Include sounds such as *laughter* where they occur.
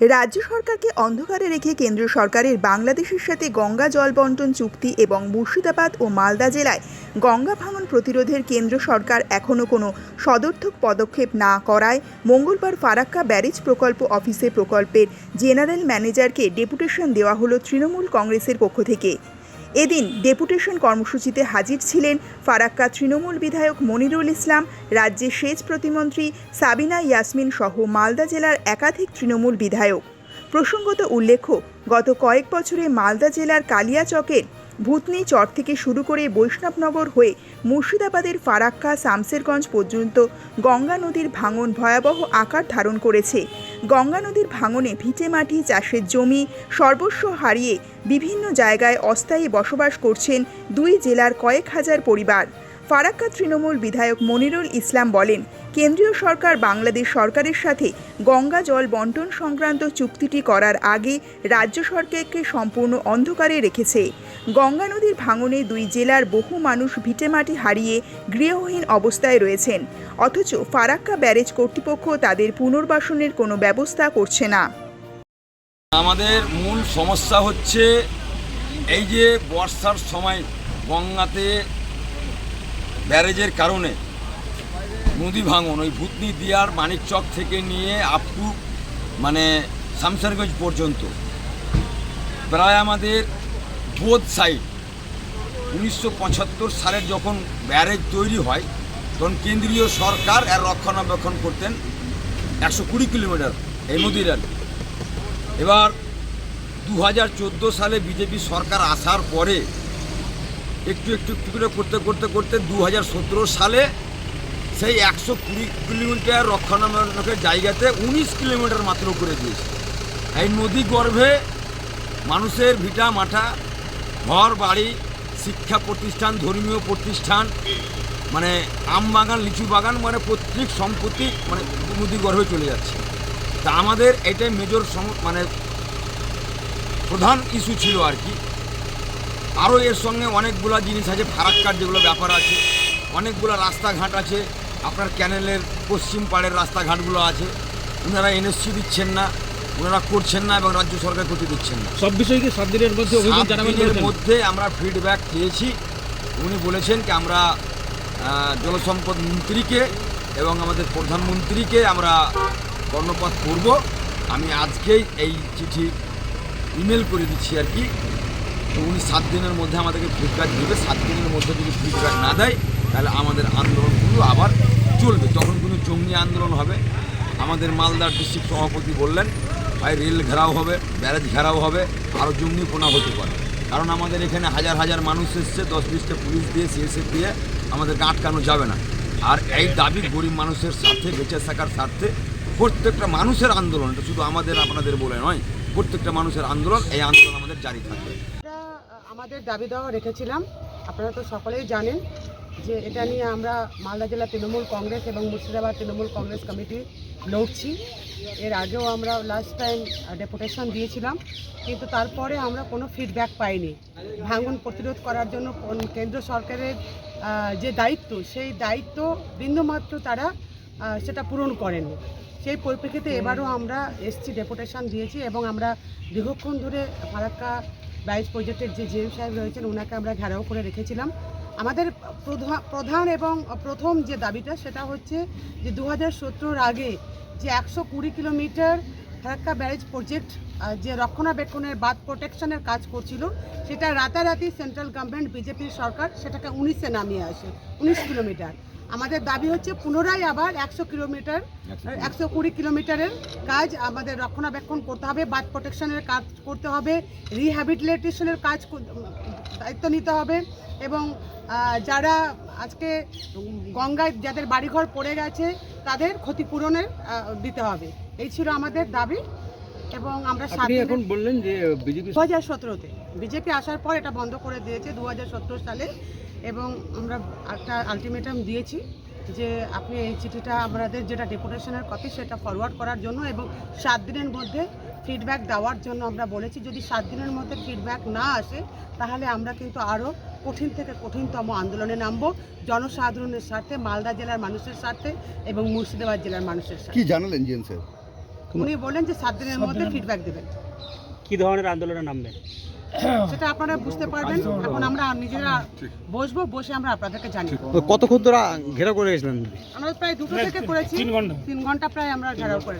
রাজ্য সরকারকে অন্ধকারে রেখে কেন্দ্রীয় সরকারের বাংলাদেশের সাথে গঙ্গা জল বন্টন চুক্তি এবং মুর্শিদাবাদ ও মালদা জেলায় গঙ্গা ভাঙন প্রতিরোধের কেন্দ্র সরকার এখনও কোনো সদর্থক পদক্ষেপ না করায় মঙ্গলবার ফারাক্কা ব্যারেজ প্রকল্প অফিসে প্রকল্পের জেনারেল ম্যানেজারকে ডেপুটেশন দেওয়া হলো তৃণমূল কংগ্রেসের পক্ষ থেকে। এদিন ডেপুটেশন কর্মসূচিতে হাজির ছিলেন ফারাক্কা তৃণমূল বিধায়ক মনিরুল ইসলাম, রাজ্যের সেচ প্রতিমন্ত্রী সাবিনা ইয়াসমিন সহ মালদা জেলার একাধিক তৃণমূল বিধায়ক। প্রসঙ্গত উল্লেখ্য, গত কয়েক বছরে মালদা জেলার কালিয়াচকের ভূতনি চর থেকে শুরু করে বৈষ্ণবনগর হয়ে মুর্শিদাবাদের ফারাক্কা শামসেরগঞ্জ পর্যন্ত গঙ্গা নদীর ভাঙন ভয়াবহ আকার ধারণ করেছে। গঙ্গা নদীর ভাঙনে ভিটে মাটি, চাষের জমি, সর্বস্ব হারিয়ে বিভিন্ন জায়গায় অস্থায়ী বসবাস করছেন দুই জেলার কয়েক হাজার পরিবার। ফারাক্কা তৃণমূল বিধায়ক মনিরুল ইসলাম বলেন, কেন্দ্রীয় সরকার বাংলাদেশ সরকারের সাথে গঙ্গা জল বন্টন সংক্রান্ত চুক্তিটি করার আগে রাজ্য সরকারকে সম্পূর্ণ অন্ধকারে রেখেছে। গঙ্গা নদীর ভাঙনে দুই জেলার বহু মানুষ ভিটেমাটি হারিয়ে গৃহহীন অবস্থায় রয়েছেন। অথচ ফারাক্কা ব্যারেজ কর্তৃপক্ষ তাদের পুনর্বাসনের কোনো ব্যবস্থা করছে না। আমাদের মূল সমস্যা হচ্ছে এই যে বর্ষার সময় গঙ্গাতে ব্যারেজের কারণে নদী ভাঙন, ওই ভূতনি দিয়ার মানিকচক থেকে নিয়ে আপ টু মানে শামসারগঞ্জ পর্যন্ত। প্রায় আমাদের বোধ সাইড উনিশশো পঁচাত্তর সালের যখন ব্যারেজ তৈরি হয়, তখন কেন্দ্রীয় সরকার এর রক্ষণাবেক্ষণ করতেন একশো কুড়ি কিলোমিটার এই নদীর এবার দু হাজার চোদ্দ সালে বিজেপি সরকার আসার পরে একটু একটু একটু করে করতে করতে করতে দু হাজার সতেরো সালে সেই একশো কুড়ি কিলোমিটার রক্ষণাবেক্ষণের জায়গাতে উনিশ কিলোমিটার মাত্র করে দিয়েছে। এই নদী গর্ভে মানুষের ভিটা মাঠা, ঘর, বাড়ি, শিক্ষা প্রতিষ্ঠান, ধর্মীয় প্রতিষ্ঠান মানে আম বাগান, লিচু বাগান মানে প্রত্যেক সম্পত্তি মানে নদী গর্ভে চলে যাচ্ছে। তা আমাদের এটাই মেজর মানে প্রধান ইস্যু ছিল আর কি। আরও এর সঙ্গে অনেকগুলো জিনিস আছে ফারাক্কার যেগুলো ব্যাপার আছে অনেকগুলো রাস্তাঘাট আছে আপনার ক্যানেলের পশ্চিম পাড়ের রাস্তাঘাটগুলো আছে ওনারা এনএসসি দিচ্ছেন না ওনারা করছেন না এবং রাজ্য সরকার করতে দিচ্ছেন না। সব বিষয়কে সাত দিনের মধ্যে দিনের মধ্যে আমরা ফিডব্যাক পেয়েছি। উনি বলেছেন কি আমরা জলসম্পদ মন্ত্রীকে এবং আমাদের প্রধানমন্ত্রীকে আমরা কর্ণপাত করব। আমি আজকেই এই চিঠি ইমেল করে দিচ্ছি আর কি। তো উনি সাত দিনের মধ্যে আমাদেরকে ফিডব্যাক দেবে। সাত দিনের মধ্যে যদি ফিডব্যাক না দেয়, তাহলে আমাদের আন্দোলনগুলো আবার চলবে। তখন কোনো জঙ্গি আন্দোলন হবে। আমাদের মালদার ডিস্ট্রিক্ট সভাপতি বললেন, ভাই, রেল ঘেরাও হবে, ব্যারেজ ঘেরাও হবে আরও জঙ্গি জঙ্গিপোনা হতে পারে। কারণ আমাদের এখানে হাজার হাজার মানুষ এসছে, দশ বিশটা পুলিশ দিয়ে সিএসএফ দিয়ে আমাদেরকে আটকানো যাবে না। আর এই দাবি গরিব মানুষের স্বার্থে, বেঁচে থাকার স্বার্থে প্রত্যেকটা মানুষের আন্দোলন, এটা শুধু আমাদের, আপনাদের বলে নয়, প্রত্যেকটা মানুষের আন্দোলন, এই আন্দোলন আমাদের জারি থাকবে। আমাদের দাবি দেওয়া রেখেছিলাম। আপনারা তো সকলেই জানেন যে এটা নিয়ে আমরা মালদা জেলা তৃণমূল কংগ্রেস এবং মুর্শিদাবাদ তৃণমূল কংগ্রেস কমিটি লড়ছি। এর আগেও আমরা লাস্ট টাইম ডেপুটেশন দিয়েছিলাম, কিন্তু তারপরে আমরা কোনো ফিডব্যাক পাইনি। ভাঙন প্রতিরোধ করার জন্য কোন- কেন্দ্র সরকারের যে দায়িত্ব, সেই দায়িত্ব বিন্দুমাত্র তারা সেটা পূরণ করেননি সেই পরিপ্রেক্ষিতে এবারও আমরা এসছি ডেপুটেশন দিয়েছি এবং আমরা দীর্ঘক্ষণ ধরে ফারাক্কা ব্যারেজ প্রজেক্টের যে জিএম সাহেব রয়েছেন, ওনাকে আমরা ঘেরাও করে রেখেছিলাম। আমাদের প্রধা- প্রধান এবং প্রথম যে দাবিটা, সেটা হচ্ছে যে দু হাজার আগে যে একশো কুড়ি কিলোমিটার ফারাক্কা ব্যারেজ প্রজেক্ট যে রক্ষণাবেক্ষণের বাদ প্রোটেকশনের কাজ করছিল, সেটা রাতারাতি সেন্ট্রাল গভর্নমেন্ট বিজেপির সরকার, সেটাকে উনিশে নামিয়ে আসে, উনিশ কিলোমিটার। আমাদের দাবি হচ্ছে পুনরায় আবার একশো কিলোমিটার একশো কুড়ি কিলোমিটারের কাজ আমাদের রক্ষণাবেক্ষণ করতে হবে বাদ প্রোটেকশনের কাজ করতে হবে রিহ্যাবিলিটেশনের কাজ দায়িত্ব নিতে হবে এবং যারা আজকে গঙ্গায় যাদের বাড়িঘর পড়ে গেছে তাদের ক্ষতিপূরণের দিতে হবে। এই ছিল আমাদের দাবি। এবং আমরা আপনি এখন বললেন যে বিজেপি দু হাজার সতেরোতে। বিজেপি আসার পর এটা বন্ধ করে দিয়েছে দু হাজার সতেরো সালে এবং আমরা একটা আলটিমেটাম দিয়েছি যে আপনি এই চিঠিটা আমাদের যেটা ডেপুটেশনের কপি সেটা ফরওয়ার্ড করার জন্য এবং সাত দিনের মধ্যে ফিডব্যাক দেওয়ার জন্য আমরা বলেছি যদি সাত দিনের মধ্যে ফিডব্যাক না আসে তাহলে আমরা কিন্তু আরও কঠিন থেকে কঠিনতম আন্দোলনে নামব জনসাধারণের স্বার্থে মালদা জেলার মানুষের স্বার্থে এবং মুর্শিদাবাদ জেলার মানুষের স্বার্থে। কি জানালেন জিএম স্যার? উনি বললেন যে সাত দিনের মধ্যে ফিডব্যাক দেবেন। কি ধরনের আন্দোলনে নামবে *coughs* সেটা আপনারা বুঝতে পারবেন। এখন আমরা নিজেরা বসবো বসে আমরা আপনাদেরকে জানিয়ে কত কতক্ষণ ধরে ঘেরাও করে গেছিলেন? আমরা প্রায় দুটো থেকে করেছি। তিন ঘণ্টা। প্রায় আমরা ঘেরাও করে